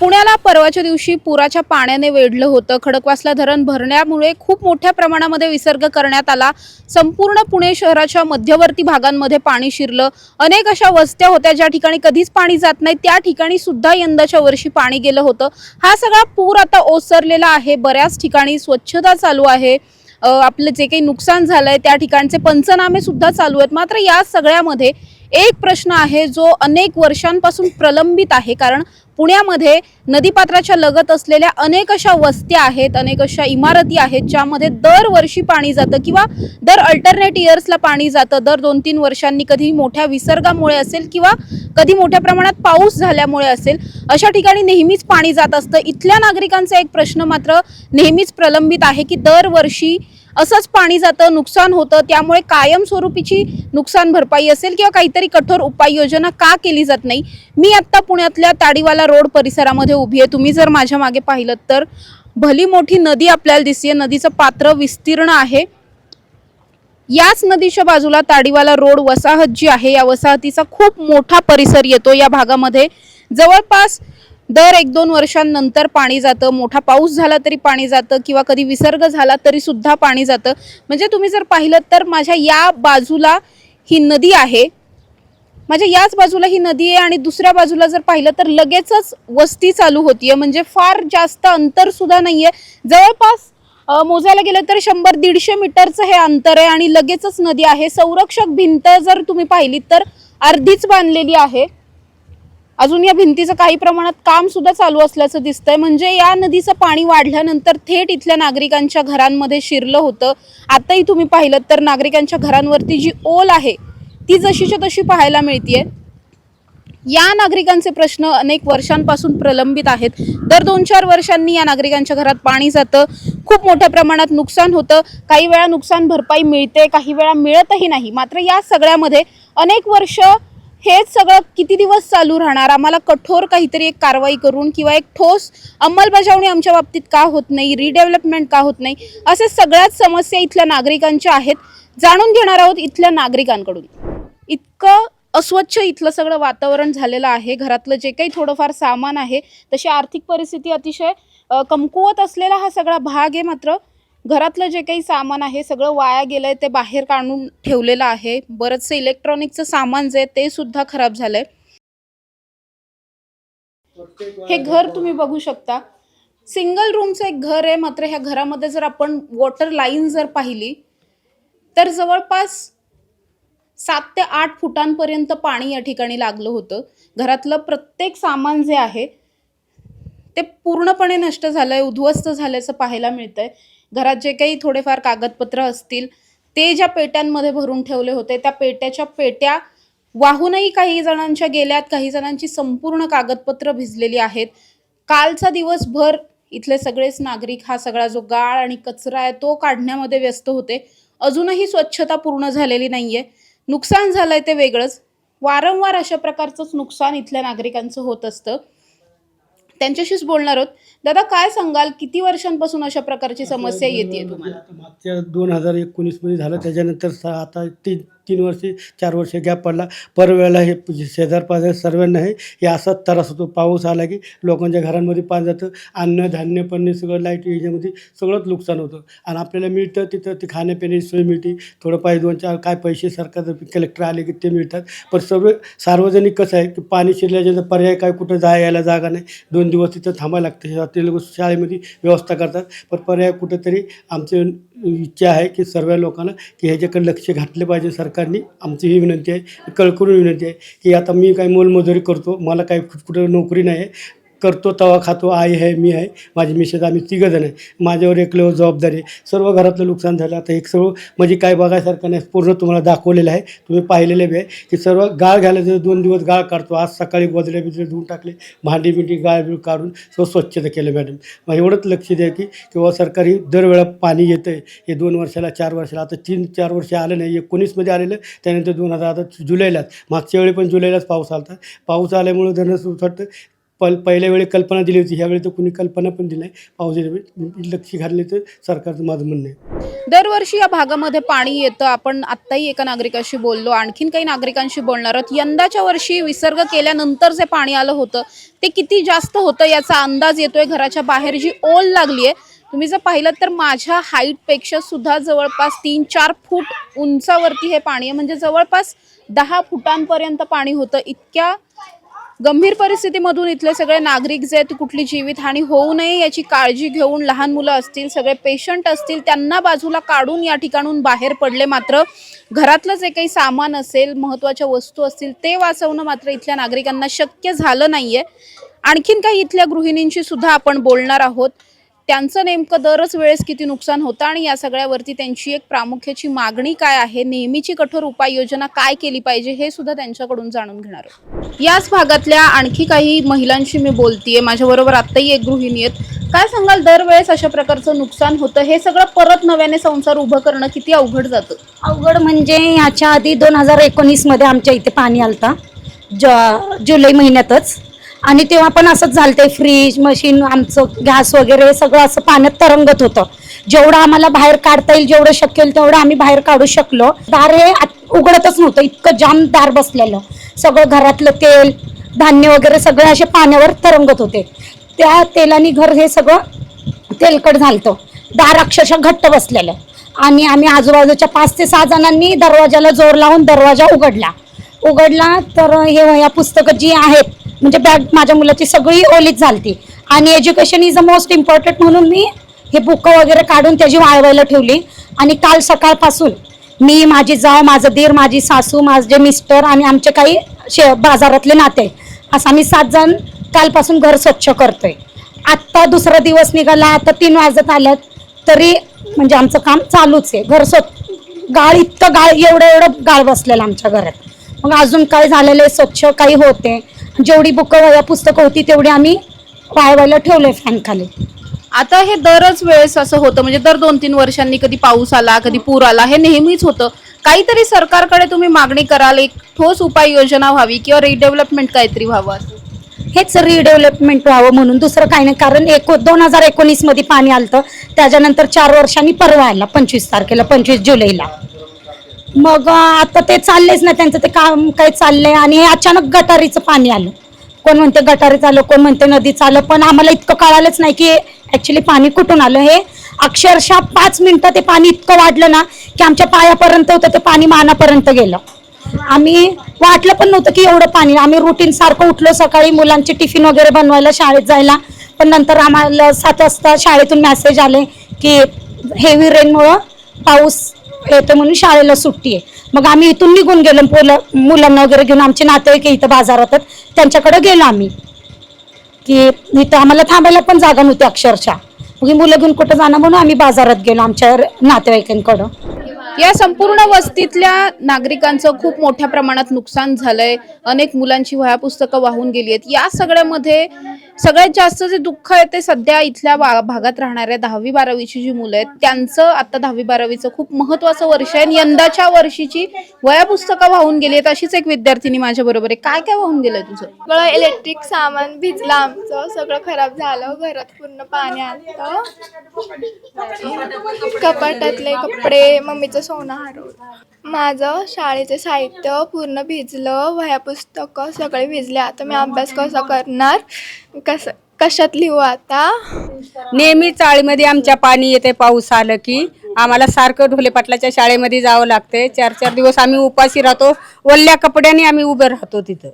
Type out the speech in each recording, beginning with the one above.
पुण्याला परवाच्या दिवशी पुराच्या पाण्याने वेढलं होतं. खडकवासला धरण भरण्यामुळे खूप मोठ्या प्रमाणामध्ये विसर्ग करण्यात आला. संपूर्ण पुणे शहराच्या मध्यवर्ती भागांमध्ये पाणी शिरलं. अनेक अशा वस्त्या होत्या ज्या ठिकाणी कधीच पाणी जात नाही. त्या ठिकाणी सुद्धा यंदाच्या वर्षी पाणी गेलं होतं. हा सगळा पूर आता ओसरलेला आहे. बऱ्याच ठिकाणी स्वच्छता चालू आहे. आपलं जे काही नुकसान झालंय त्या ठिकाणचे पंचनामे सुद्धा चालू आहेत. मात्र या सगळ्यामध्ये एक प्रश्न आहे जो अनेक वर्षांपासून प्रलंबित आहे. कारण पुण्यामध्ये नदीपात्राच्या लगत असलेल्या अनेक अशा वस्त्या आहेत अनेक अशा इमारती आहेत ज्यामध्ये दरवर्षी पाणी जातं किंवा दर अल्टरनेट इयर्सला पाणी जातं. दर दोन तीन वर्षांनी कधी मोठ्या विसर्गामुळे असेल किंवा कधी मोठ्या प्रमाणात पाऊस झाल्यामुळे असेल अशा ठिकाणी नेहमीच पाणी जात असतं. इथल्या नागरिकांचा एक प्रश्न मात्र नेहमीच प्रलंबित आहे की दरवर्षी असंच पाणी जातं नुकसान होतं त्यामुळे कायमस्वरूपीची नुकसान भरपाई असेल किंवा काहीतरी कठोर उपाययोजना का केली जात नाही. मी आत्ता पुण्यातल्या ताडीवाला रोड परिसरामध्ये उभी आहे. तुम्ही जर माझ्या मागे पाहिलं तर भली मोठी नदी आपल्याला दिसते नदीचं पात्र विस्तीर्ण आहे. याच नदीच्या बाजूला ताडीवाला रोड वसाहत जी आहे या वसाहतीचा खूप मोठा परिसर येतो या भागामध्ये. जवळपास दर एक दोन वर्षांनंतर पाणी जातं मोठा पाऊस झाला तरी पाणी जातं किंवा कधी विसर्ग झाला तरी सुद्धा पाणी जातं. म्हणजे तुम्ही जर पाहिलं तर माझ्या या बाजूला ही नदी आहे. माझ्या याच बाजूला ही नदी आहे आणि दुसऱ्या बाजूला जर पाहिलं तर लगेचच वस्ती चालू होतीये. म्हणजे फार जास्त अंतर सुद्धा नाहीये. जवळपास मोजायला गेलं तर शंभर दीडशे मीटरचं हे अंतर आहे आणि लगेचच नदी आहे. संरक्षक भिंत जर तुम्ही पाहिली तर अर्धीच बांधलेली आहे. अजून या भिंतीचं काही प्रमाणात काम सुद्धा चालू असल्याचं दिसतंय. म्हणजे या नदीचं पाणी वाढल्यानंतर थेट इथल्या नागरिकांच्या घरांमध्ये शिरलं होतं. आताही तुम्ही पाहिलं तर नागरिकांच्या घरांवरती जी ओल आहे ती जशीच्या तशी पाहायला मिळतीये. या नागरिकांचे प्रश्न अनेक वर्षांपासून प्रलंबित आहेत. दर दोन चार वर्षांनी या नागरिकांच्या घरात पाणी जातं. खूप मोठ्या प्रमाणात नुकसान होतं. काही वेळा नुकसान भरपाई मिळते काही वेळा मिळतही नाही. मात्र या सगळ्यामध्ये अनेक वर्ष हेच सगळं किती दिवस चालू राहणार? आम्हाला कठोर काहीतरी एक कारवाई करून किंवा एक ठोस अंमलबजावणी आमच्या बाबतीत का होत नाही? रिडेव्हलपमेंट का होत नाही? असे सगळ्याच समस्या इथल्या नागरिकांच्या आहेत. जाणून घेणार आहोत इथल्या नागरिकांकडून. इतकं अस्वच्छ इथलं सगळं वातावरण झालेलं आहे. घरातलं जे काही थोडंफार सामान आहे तशी आर्थिक परिस्थिती अतिशय कमकुवत असलेला हा सगळा भाग आहे मात्र. घरातलं जे काही सामान आहे सगळं वाया गेलंय ते बाहेर काढून ठेवलेलं आहे. बरंचसं इलेक्ट्रॉनिकचं सामान जे ते सुद्धा खराब झालंय. हे घर तुम्ही बघू शकता. सिंगल रूमचं एक घर आहे मात्र ह्या घरामध्ये जर आपण वॉटर लाईन जर पाहिली तर जवळपास सात ते आठ फुटांपर्यंत पाणी या ठिकाणी लागलं होतं. घरातलं प्रत्येक सामान जे आहे ते पूर्णपणे नष्ट झालंय उद्ध्वस्त झाल्याचं पाहायला मिळतंय. घरात जे काही थोडेफार कागदपत्र असतील ते ज्या पेट्यांमध्ये भरून ठेवले होते त्या पेट्याच्या पेट्या वाहूनही काही जणांच्या गेल्यात काही जणांची संपूर्ण कागदपत्र भिजलेली आहेत. कालचा दिवसभर इथले सगळेच नागरिक हा सगळा जो गाळ आणि कचरा आहे तो काढण्यामध्ये व्यस्त होते. अजूनही स्वच्छता पूर्ण झालेली नाहीये. नुकसान झालंय ते वेगळंच. वारंवार अशा प्रकारचंच नुकसान इथल्या नागरिकांचं होत असतं. त्यांच्याशीच बोलणार आहोत. दादा काय सांगाल? किती वर्षांपासून अशा प्रकारची समस्या येते तुम्हाला? मागच्या दोन हजार एकोणीसमध्ये झालं त्याच्यानंतर सा आता तीन तीन वर्षे चार वर्षे गॅप पडला. परवेळेला हे शेजार पाजार सर्वांना हे असाच त्रास होतो. पाऊस आला की लोकांच्या घरांमध्ये पाणी जातं. अन्न धान्य पण सगळं लाइट याच्यामध्ये सगळंच नुकसान होतं. आणि आपल्याला मिळतं तिथं ते खाण्यापिण्याची सोय मिळते. थोडं पाहिजे दोन चार काय पैसे सरकार कलेक्टर आले की ते मिळतात. पण सर्व सार्वजनिक कसं आहे की पाणी शिरल्याच्या पर्याय काय कुठं जाय यायला जागा नाही. दोन दिवस तिथं थांबायला लागतं. ते लोक शाळेमध्ये व्यवस्था करतात. पण पर्याय कुठंतरी आमचे इच्छा आहे की सर्व लोकांना की ह्याच्याकडे लक्ष घातले पाहिजे सरकारने. आमची ही विनंती आहे कळकळून विनंती आहे की आता मी काय मोलमजुरी करतो मला काही कुठं नोकरी नाही आहे. करतो तवा खातो आई आहे मी आहे माझी मिसेस आम्ही तिघंजण आहे. माझ्यावर एकलं जबाबदारी सर्व घरातलं नुकसान झालं. आता एक सर्व म्हणजे काय बघायसारखं नाही. पूर्ण तुम्हाला दाखवलेलं आहे. तुम्ही पाहिलेले बी आहे की सर्व गाळ घालायचं दोन दिवस गाळ काढतो. आज सकाळी गोदरे बिदडे धुवून टाकले भांडी बिंडी गाळ बिळ काढून सर्व स्वच्छता केलं मॅडम. मग एवढंच लक्ष द्या की किंवा सरकारी दरवेळा पाणी येतं आहे हे दोन वर्षाला चार वर्षाला आता तीन चार वर्ष आलं नाही. एकोणीसमध्ये आलेलं त्यानंतर दोन हजार आता जुलैलाच मागच्या वेळी पण जुलैलाच पाऊस आला होता पाऊस आल्यामुळं सुरू वाटतं पल पहिल्या वेळी कल्पना दिली होती ह्यावेळी तर कुणी कल्पना पण दिली नाही. पावसाच्या लक्ष घातले तर सरकारचं माझं म्हणणं आहे. दरवर्षी या भागामध्ये पाणी येतं. आपण आत्ताही एका नागरिकाशी बोललो. आणखीन काही नागरिकांशी बोलणार आहोत. यंदाच्या वर्षी विसर्ग केल्यानंतर जे पाणी आलं होतं ते किती जास्त होतं याचा अंदाज येतोय. घराच्या बाहेर जी ओल लागली आहे तुम्ही जर पाहिलं तर माझ्या हाईटपेक्षा सुद्धा जवळपास तीन चार फूट उंचावरती हे पाणी आहे. म्हणजे जवळपास दहा फुटांपर्यंत पाणी होतं. इतक्या गंभीर परिस्थितीमधून इथले सगळे नागरिक जे आहेत कुठली जीवितहानी होऊ नये याची काळजी घेऊन लहान मुलं असतील सगळे पेशंट असतील त्यांना बाजूला काढून या ठिकाणून बाहेर पडले मात्र घरातलं जे काही सामान असेल महत्त्वाच्या वस्तू असतील ते वाचवणं मात्र इथल्या नागरिकांना शक्य झालं नाहीये. आणखीन काही इथल्या गृहिणींशी सुद्धा आपण बोलणार आहोत. त्यांचं नेमकं दरच वेळेस किती नुकसान होतं आणि या सगळ्यावरती त्यांची एक प्रामुख्याची मागणी काय आहे? नेहमीची कठोर उपाययोजना काय केली पाहिजे? हे सुद्धा त्यांच्याकडून जाणून घेणार याच भागातल्या आणखी काही महिलांशी मी बोलतीये. माझ्याबरोबर आत्ताही एक गृहिणी आहेत. काय सांगाल? दरवेळेस अशा प्रकारचं नुकसान होतं? हे सगळं परत नव्याने संसार उभं करणं किती अवघड जातं? अवघड म्हणजे ह्याच्या आधी दोन हजार एकोणीसमध्ये आमच्या इथे पाणी आलता. ज जुलै महिन्यातच. आणि तेव्हा पण असंच झालं ते फ्रीज मशीन आमचं गॅस वगैरे सगळं असं पाण्यात तरंगत होतं. जेवढं आम्हाला बाहेर काढता येईल जेवढं शक्य होईल तेवढं आम्ही बाहेर काढू शकलो. दार हे आत- उघडतच नव्हतं इतकं जाम दार बसलेलं. सगळं घरातलं तेल धान्य वगैरे सगळं असे पाण्यावर तरंगत होते. त्या तेलाने घर हे सगळं तेलकट झालतं. दार अक्षरशः घट्ट बसलेलं. आणि आम्ही आजूबाजूच्या पाच ते सहा जणांनी दरवाजाला जोर लावून दरवाजा उघडला. उघडला तर हे वह्या पुस्तकं जी आहेत म्हणजे बॅग माझ्या मुलाची सगळी ओलीच झालती. आणि education is a most important म्हणून मी हे बुकं वगैरे काढून त्याची वाळवायला ठेवली. आणि काल सकाळपासून मी माझी जाव माझं दीर माझी सासू माझे मिस्टर आणि आमचे काही शे बाजारातले नाते असं आम्ही सात जण कालपासून घर स्वच्छ करतोय. आत्ता दुसरा दिवस निघाला आता तीन वाजत आल्यात तरी म्हणजे आमचं काम चालूच आहे. घर स्वच्छ गाळ इतकं गाळ एवढं एवढं गाळ बसलेलं आमच्या घरात. मग अजून काय झालेलं आहे? स्वच्छ काही होते जेवढी बुकं वया पुस्तकं होती तेवढी आम्ही वाळवायला ठेवलंय फॅन खाली. आता हे दरच वेळेस असं होतं म्हणजे दर दोन तीन वर्षांनी कधी पाऊस आला कधी पूर आला हे नेहमीच होतं. काहीतरी सरकारकडे तुम्ही मागणी कराल एक ठोस उपाययोजना व्हावी किंवा रिडेव्हलपमेंट काहीतरी व्हावं असं? हेच रिडेव्हलपमेंट व्हावं म्हणून दुसरं काही नाही कारण एको दोन हजार एकोणीसमध्ये पाणी आलतं त्याच्यानंतर चार वर्षांनी परवा आला पंचवीस तारखेला पंचवीस जुलैला. मग आता ते चाललेच ना त्यांचं ते काम काही चाललंय आणि हे अचानक गटारीचं पाणी आलं. कोण म्हणते गटारीचं आलं कोण म्हणते नदीचं आलं पण आम्हाला इतकं कळालंच नाही की ऍक्च्युली पाणी कुठून आलं. हे अक्षरशः पाच मिनिटं ते पाणी इतकं वाढलं ना की आमच्या पायापर्यंत होतं ते पाणी मानापर्यंत गेलं. आम्ही वाटलं पण नव्हतं की एवढं पाणी आम्ही रुटीन सारखं उठलो सकाळी मुलांचे टिफिन वगैरे बनवायला शाळेत जायला. पण नंतर आम्हाला सात वाजता शाळेतून मेसेज आले की हेवी रेनमुळं पाऊस येतो म्हणून शाळेला सुट्टी आहे. मग आम्ही इथून निघून गेलो पोलं मुलांना वगैरे घेऊन आमचे नातेवाईक इथं बाजारातच त्यांच्याकडे गेलो आम्ही. की इथं आम्हाला थांबायला पण जागा नव्हती अक्षरशः. मग ही मुलं घेऊन कुठं जाणं म्हणून आम्ही बाजारात गेलो आमच्या नातेवाईकांकडं. या संपूर्ण वस्तीतल्या नागरिकांचं खूप मोठ्या प्रमाणात नुकसान झालंय. अनेक मुलांची वह्या पुस्तकं वाहून गेली आहेत. या सगळ्यामध्ये सगळ्यात जास्त जे दुःख आहे ते सध्या इथल्या भा- भागात राहणाऱ्या दहावी बारावीची जी मुलं आहेत त्यांचं आता दहावी बारावीचं खूप महत्वाचं वर्ष आहे आणि यंदाच्या वर्षीची वह्या पुस्तकं वाहून गेली आहेत अशीच एक विद्यार्थिनी माझ्या बरोबर आहे. काय काय वाहून गेलंय तुझं? सगळं इलेक्ट्रिक सामान भिजलं आमचं. सगळं खराब झालं. घरात पूर्ण पाणी आलं कपाटातले कपडे मम्मीचं सोनं हरवलं. माझं शाळेचे साहित्य पूर्ण भिजलं. वह्या पुस्तकं सगळे भिजले. आता मी अभ्यास कसा करणार? कसं कशात लिहू आता? नेहमी चाळीमध्ये आमच्या पाणी येते पाऊस आलं की. आम्हाला सारखं ढोले पाटलाच्या शाळेमध्ये जावं लागते चार चार दिवस आम्ही उपाशी राहतो. वल्ल्या कपड्याने आम्ही उभे राहतो तिथं.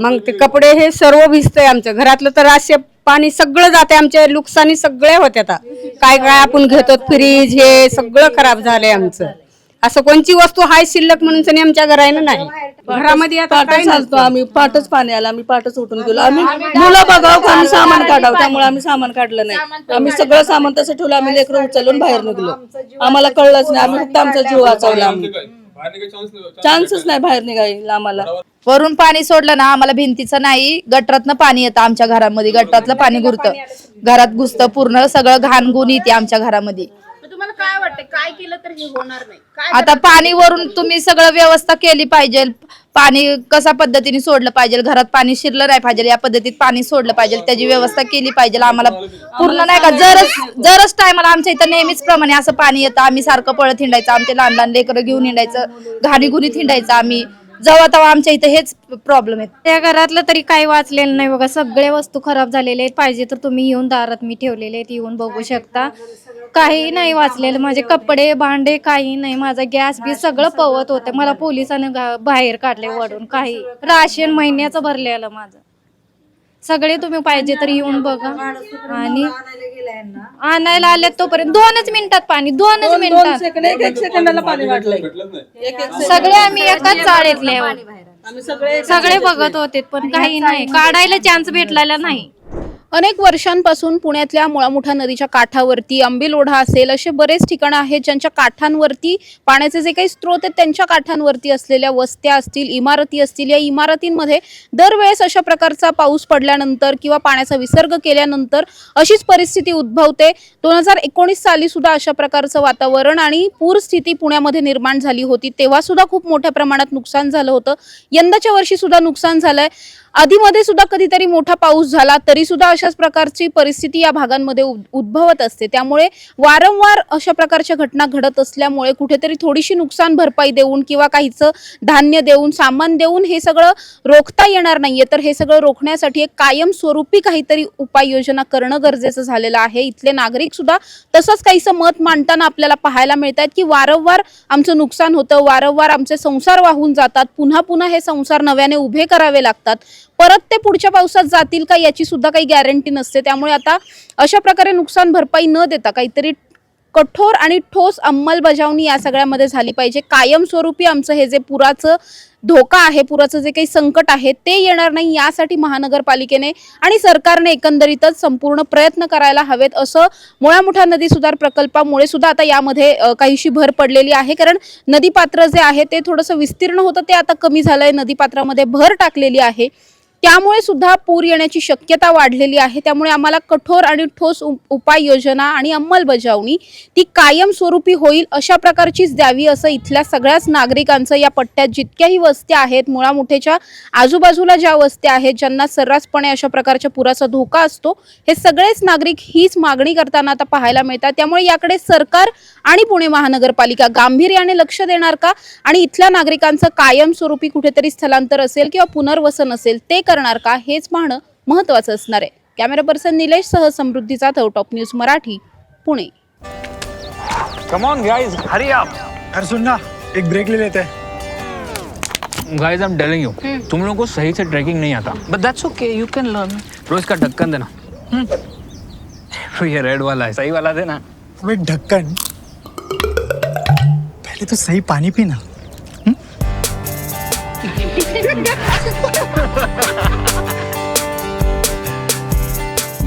मग ते कपडे हे सर्व भिजतंय आमचं. घरातलं तर असे पाणी सगळं जाते आमच्या नुकसानी सगळे होते आता. काय काय आपण घेतो फ्रीज हे सगळं खराब झालंय आमचं. असं कोणची वस्तू हाय शिल्लक म्हणून सनी आमच्या घरानं नाही. घरामध्ये आता काय पाठच चालतो नसतं. आम्ही. पाठच पाणी आलं आम्ही पाठच उठून गेलो. आम्ही मुलं बघावं का आम्ही सामान काढावं? त्यामुळे आम्ही सामान काढलं नाही. आम्ही सगळं सामान तसं ठेवलं. आम्ही लेकरं उचलून बाहेर निघलो. आम्हाला कळलंच नाही. आम्ही फक्त आमचा जीव वाचवला आम्ही. चान्सच नाही बाहेर निघायला आम्हाला वरून पाणी सोडलं ना आम्हाला भिंतीचं नाही. गटरातनं पाणी येतं आमच्या घरामध्ये. गटरातलं पाणी घुरतं घरात घुसतं पूर्ण सगळं घाण गुण येते आमच्या घरामध्ये. काय वाटतं काय केलं तर हे होणार नाही? काय आता पाणी वरून तुम्ही सगळं व्यवस्था केली पाहिजे. पाणी कशा पद्धतीने सोडलं पाहिजे? घरात पाणी शिरलं नाही पाहिजे. या पद्धतीत पाणी सोडलं पाहिजे. त्याची व्यवस्था केली पाहिजे. आम्हाला पूर्ण नाही का? जरच जरच टायमाला आमच्या इथं नेहमीच प्रमाणे असं पाणी येतं. आम्ही सारखं पळत हिंडायचं. आमचे लहान लहान लेकरं घेऊन हिंडायचं. घाणी गुणी हिंडायचं आम्ही. जेव्हा तेव्हा आमच्या इथं हेच प्रॉब्लेम आहेत. त्या घरातलं तरी काही वाचलेलं नाही बघा. सगळे वस्तू खराब झालेले आहेत. पाहिजे तर तुम्ही येऊन दारात मी ठेवलेले आहेत. येऊन बघू शकता. काही नाही वाचलेलं. माझे कपडे भांडे काही नाही. माझा गॅस बी सगळं पवत होतं. मला पोलिसांनी बाहेर काढले वडून. काही राशन महिन्याचं भरलेलं माझं. सगळे तुम्ही पाहिजे तर येऊन बघा. आणि आणायला आले तोपर्यंत दोनच मिनिटात पाणी. दोनच दोन दोन मिनिटात. सेकंदाला पाणी वाटलंय. सगळे आम्ही एकाच चाळीतले आहोत. आम्ही सगळे सगळे बघत होते पण काही नाही. काढायला चान्स भेटलेला नाही. अनेक वर्षांपासून पुण्यातल्या मुळामुठा नदीच्या काठावरती आंबीलोढा असेल असे बरेच ठिकाणं आहेत ज्यांच्या काठांवरती पाण्याचे जे काही स्रोत आहेत त्यांच्या काठांवरती असलेल्या वस्त्या असतील इमारती असतील या इमारतींमध्ये दरवेळेस अशा प्रकारचा पाऊस पडल्यानंतर किंवा पाण्याचा विसर्ग केल्यानंतर अशीच परिस्थिती उद्भवते. दोन हजार एकोणीस साली सुद्धा अशा प्रकारचं वातावरण आणि पूरस्थिती पुण्यामध्ये निर्माण झाली होती. तेव्हा सुद्धा खूप मोठ्या प्रमाणात नुकसान झालं होतं. यंदाच्या वर्षी सुद्धा नुकसान झालंय. आधीमध्ये सुद्धा कधीतरी मोठा पाऊस झाला तरी सुद्धा अशाच प्रकारची परिस्थिती या भागांमध्ये उद्भवत असते. त्यामुळे वारंवार अशा प्रकारच्या घटना घडत असल्यामुळे कुठेतरी थोडीशी नुकसान भरपाई देऊन किंवा काहीचं धान्य देऊन सामान देऊन हे सगळं रोखता येणार नाहीये. तर हे सगळं रोखण्यासाठी एक कायमस्वरूपी काहीतरी उपाययोजना करणं गरजेचं झालेलं आहे. इथले नागरिक सुद्धा तसंच काहीसं मत मांडताना आपल्याला पाहायला मिळत आहेत की वारंवार आमचं नुकसान होतं वारंवार आमचे संसार वाहून जातात पुन्हा पुन्हा हे संसार नव्याने उभे करावे लागतात. परत ते पुढच्या पावसात जातील का याची सुद्धा काही गॅरंटी नसते. त्यामुळे आता अशा प्रकारे नुकसान भरपाई न देता काहीतरी कठोर आणि ठोस अंमलबजावणी या सगळ्यामध्ये झाली पाहिजे. कायमस्वरूपी आमचं हे जे पुराचं धोका आहे पुराचं जे काही संकट आहे ते येणार नाही यासाठी महानगरपालिकेने आणि सरकारने एकंदरीतच संपूर्ण प्रयत्न करायला हवेत असं मुळामुठा नदी सुधार प्रकल्पामुळे सुद्धा आता यामध्ये काहीशी भर पडलेली आहे. कारण नदीपात्र जे आहे ते थोडंसं विस्तीर्ण होतं ते आता कमी झालंय. नदीपात्रामध्ये भर टाकलेली आहे. त्यामुळे सुद्धा पूर येण्याची शक्यता वाढलेली आहे. त्यामुळे आम्हाला कठोर आणि ठोस उप- उपाययोजना आणि अंमलबजावणी ती कायमस्वरूपी होईल अशा प्रकारचीच द्यावी असं इथल्या सगळ्याच नागरिकांचं या पट्ट्यात जितक्याही वस्त्या आहेत मुळामुठेच्या आजूबाजूला ज्या वस्त्या आहेत ज्यांना सर्रासपणे अशा प्रकारच्या पुराचा धोका असतो हे सगळेच नागरिक हीच मागणी करताना आता पाहायला मिळतात. त्यामुळे याकडे सरकार आणि पुणे महानगरपालिका गांभीर्याने लक्ष देणार का? आणि इथल्या नागरिकांचं कायमस्वरूपी कुठेतरी स्थलांतर असेल किंवा पुनर्वसन असेल ते करणार का हेच पाहणं महत्वाचं असणार आहे. कॅमेरा पर्सन निलेश सह समृद्धीचा top news Marathi Pune. Come on guys Hari अरे सुन ना एक ब्रेक ले लेते. हैं guys I am telling you तुम लोगों को सही से ट्रैकिंग नहीं आता. But that's okay you can learn रोज का ढक्कन देना. ये रेड वाला है सही वाला देना. अबे ढक्कन. पहले तो सही पानी पीना.